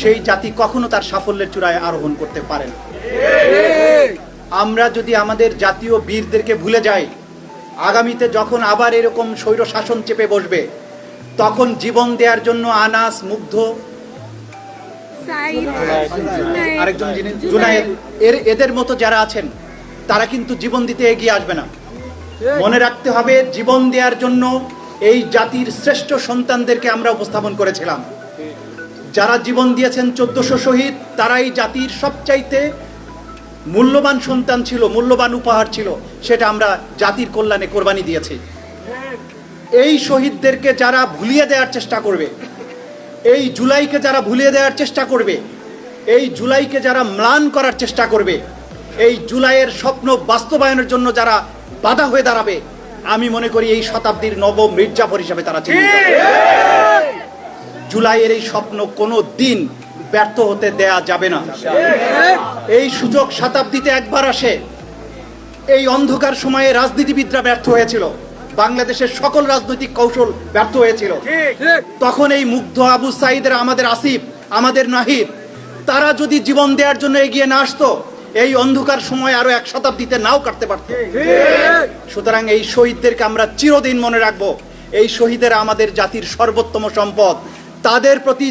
সেই জাতি কখনো তার সাফল্যের চূড়ায় আরোহণ করতে পারে না। আমরা যদি আমাদের জাতীয় বীরদেরকে ভুলে যাই আগামীতে যখন আবার এরকম স্বৈর শাসন চেপে বসবে তখন জীবন দেওয়ার জন্য আনাস মুগ্ধ আরেকজন যিনি জুনায়েদ এর এদের মতো যারা আছেন তারা কিন্তু জীবন দিতে এগিয়ে আসবে না। মনে রাখতে হবে জীবন দেওয়ার জন্য এই জাতির শ্রেষ্ঠ সন্তানদেরকে আমরা উপস্থাপন করেছিলাম। যারা জীবন দিয়েছেন চোদ্দশো শহীদ, তারাই জাতির সবচাইতে মূল্যবান সন্তান ছিল, মূল্যবান উপহার ছিল, সেটা আমরা জাতির কল্যাণে কোরবানি দিয়েছি এই শহীদদেরকে যারা ভুলিয়ে দেওয়ার চেষ্টা করবে, এই জুলাইকে যারা ভুলিয়ে দেওয়ার চেষ্টা করবে, এই জুলাইকে যারা ম্লান করার চেষ্টা করবে, এই জুলাইয়ের স্বপ্ন বাস্তবায়নের জন্য যারা বাধা হয়ে দাঁড়াবে, আমি মনে করি এই শতাব্দীর নব মির্জাফর হিসাবে তারা চিহ্নিত। জুলাইয়ের এই স্বপ্ন কোনো দিন ব্যর্থ হতে দেয়া যাবে না। এই সুযোগ শতাব্দীতে একবার আসে। এই অন্ধকার সময়ে রাজনীতিবিদরা ব্যর্থ হয়েছিল। বাংলাদেশের সকল রাজনৈতিক কৌশল ব্যর্থ হয়েছিল। তখন এই মুগ্ধ আবু সাইদের, আমাদের আসিফ, আমাদের নাহিদ, তারা যদি জীবন দেওয়ার জন্য এগিয়ে না আসতো, এই অন্ধকার সময় আরও এক শতাব্দীতে নাও কাটতে পারত। সুতরাং এই শহীদদেরকে আমরা চিরদিন মনে রাখব। এই শহীদেরা আমাদের জাতির সর্বোত্তম সম্পদ। তাদের প্রতি